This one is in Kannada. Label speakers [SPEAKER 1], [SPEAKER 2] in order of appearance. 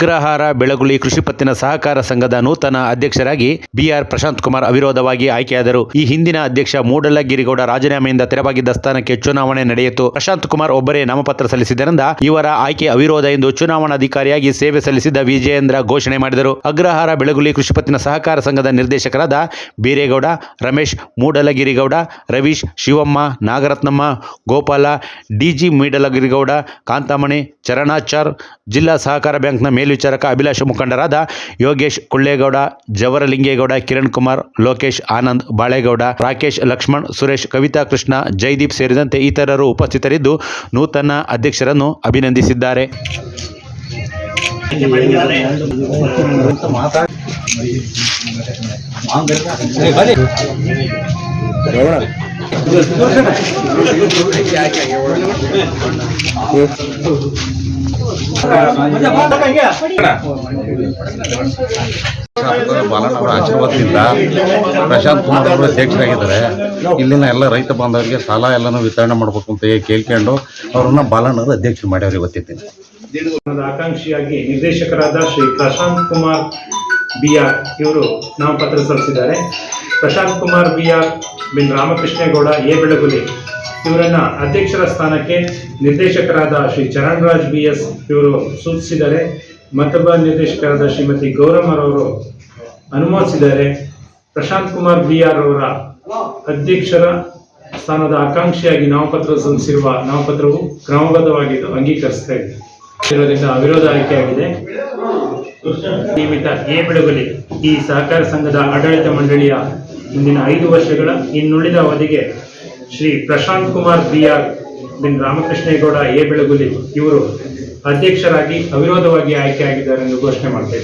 [SPEAKER 1] ಅಗ್ರಹಾರ ಬೆಳಗುಳಿ ಕೃಷಿ ಪತ್ತಿನ ಸಹಕಾರ ಸಂಘದ ನೂತನ ಅಧ್ಯಕ್ಷರಾಗಿ ಬಿಆರ್ ಪ್ರಶಾಂತ್ ಕುಮಾರ್ ಅವಿರೋಧವಾಗಿ ಆಯ್ಕೆಯಾದರು. ಈ ಹಿಂದಿನ ಅಧ್ಯಕ್ಷ ಮೂಡಲಗಿರಿಗೌಡ ರಾಜೀನಾಮೆಯಿಂದ ತೆರವಾಗಿದ್ದ ಸ್ಥಾನಕ್ಕೆ ಚುನಾವಣೆ ನಡೆಯಿತು. ಪ್ರಶಾಂತ್ ಕುಮಾರ್ ಒಬ್ಬರೇ ನಾಮಪತ್ರ ಸಲ್ಲಿಸಿದ್ದರಿಂದ ಇವರ ಆಯ್ಕೆ ಅವಿರೋಧ ಎಂದು ಚುನಾವಣಾಧಿಕಾರಿಯಾಗಿ ಸೇವೆ ಸಲ್ಲಿಸಿದ್ದ ವಿಜಯೇಂದ್ರ ಘೋಷಣೆ ಮಾಡಿದರು. ಅಗ್ರಹಾರ ಬೆಳಗುಲಿ ಕೃಷಿ ಪತ್ತಿನ ಸಹಕಾರ ಸಂಘದ ನಿರ್ದೇಶಕರಾದ ಬೀರೇಗೌಡ, ರಮೇಶ್, ಮೂಡಲಗಿರಿಗೌಡ, ರವೀಶ್, ಶಿವಮ್ಮ, ನಾಗರತ್ನಮ್ಮ, ಗೋಪಾಲ, ಡಿಜಿ ಮೀಡಲಗಿರಿಗೌಡ, ಕಾಂತಾಮಣಿ, ಚರಣಾಚಾರ್, ಜಿಲ್ಲಾ ಸಹಕಾರ ಬ್ಯಾಂಕ್ನ ಮೇಲ್ವಿಚಾರಕ ಅಭಿಲಾಷ ಮುಖಂಡರಾದ ಯೋಗೇಶ್ ಕುಳ್ಳೇಗೌಡ, ಜವರಲಿಂಗೇಗೌಡ, ಕಿರಣ್ ಕುಮಾರ್, ಲೋಕೇಶ್ ಆನಂದ್ ಬಾಳೇಗೌಡ, ರಾಕೇಶ್ ಲಕ್ಷ್ಮಣ್, ಸುರೇಶ್ ಕವಿತಾ ಕೃಷ್ಣ, ಜೈದೀಪ್ ಸೇರಿದಂತೆ ಇತರರು ಉಪಸ್ಥಿತರಿದ್ದು ನೂತನ ಅಧ್ಯಕ್ಷರನ್ನು ಅಭಿನಂದಿಸಿದ್ದಾರೆ.
[SPEAKER 2] ಶಾಸಕರು ಬಾಲಣ್ಣವರ ಆಶೀರ್ವಾದದಿಂದ ಪ್ರಶಾಂತ್ ಕುಮಾರ್ ಅವರು ಅಧ್ಯಕ್ಷರಾಗಿದ್ದಾರೆ. ಇಲ್ಲಿನ ಎಲ್ಲ ರೈತ ಬಾಂಧವರಿಗೆ ಸಾಲ ಎಲ್ಲನೂ ವಿತರಣೆ ಮಾಡಬೇಕು ಅಂತ ಕೇಳ್ಕೊಂಡು ಅವ್ರನ್ನ ಬಾಲಣ್ಣವರು ಅಧ್ಯಕ್ಷರು ಮಾಡ್ಯಾರ ಇವತ್ತಿದ್ದೀನಿ
[SPEAKER 3] ಒಂದು ಆಕಾಂಕ್ಷಿಯಾಗಿ ನಿರ್ದೇಶಕರಾದ ಶ್ರೀ ಪ್ರಶಾಂತ್ ಕುಮಾರ್ ಬಿ ಆರ್ ಇವರು ನಾಮಪತ್ರ ಸಲ್ಲಿಸಿದ್ದಾರೆ. ಪ್ರಶಾಂತ್ ಕುಮಾರ್ ಬಿ ಆರ್ ಬಿನ್ ರಾಮಕೃಷ್ಣೇಗೌಡ ಎ. ಬೆಳಗುಲಿ. ಇವರನ್ನ ಅಧ್ಯಕ್ಷರ ಸ್ಥಾನಕ್ಕೆ ನಿರ್ದೇಶಕರಾದ ಶ್ರೀ ಚರಣ್ರಾಜ್ ಬಿ. ಎಸ್. ಇವರು ಸೂಚಿಸಿದ್ದಾರೆ. ಮತ್ತೊಬ್ಬ ನಿರ್ದೇಶಕರಾದ ಶ್ರೀಮತಿ ಗೌರಮ್ಮರವರು ಅನುಮೋದಿಸಿದ್ದಾರೆ. ಪ್ರಶಾಂತ್ ಕುಮಾರ್ ಬಿ. ಆರ್. ಅವರ ಅಧ್ಯಕ್ಷರ ಸ್ಥಾನದ ಆಕಾಂಕ್ಷಿಯಾಗಿ ನಾಮಪತ್ರ ಸಲ್ಲಿಸಿರುವ ನಾಮಪತ್ರವು ಕ್ರಮಬದ್ಧವಾಗಿದ್ದು ಅಂಗೀಕರಿಸ್ತಾ ಇದೆ. ಇರೋದ್ರಿಂದ ಅವಿರೋಧ ಆಯ್ಕೆಯಾಗಿದೆ. ನಿಯಮಿತ ಎ. ಬೆಳಗುಲಿ ಈ ಸಹಕಾರ ಸಂಘದ ಆಡಳಿತ ಮಂಡಳಿಯ ಮುಂದಿನ ಐದು ವರ್ಷಗಳ ಇನ್ನುಳಿದ ಅವಧಿಗೆ ಶ್ರೀ ಪ್ರಶಾಂತ್ ಕುಮಾರ್ ಬಿ ಆರ್ ಬಿನ್ ರಾಮಕೃಷ್ಣೇಗೌಡ ಎ ಬೆಳಗುಲಿ ಇವರು ಅಧ್ಯಕ್ಷರಾಗಿ ಅವಿರೋಧವಾಗಿ ಆಯ್ಕೆಯಾಗಿದ್ದಾರೆ ಎಂದು ಘೋಷಣೆ ಮಾಡ್ತಾ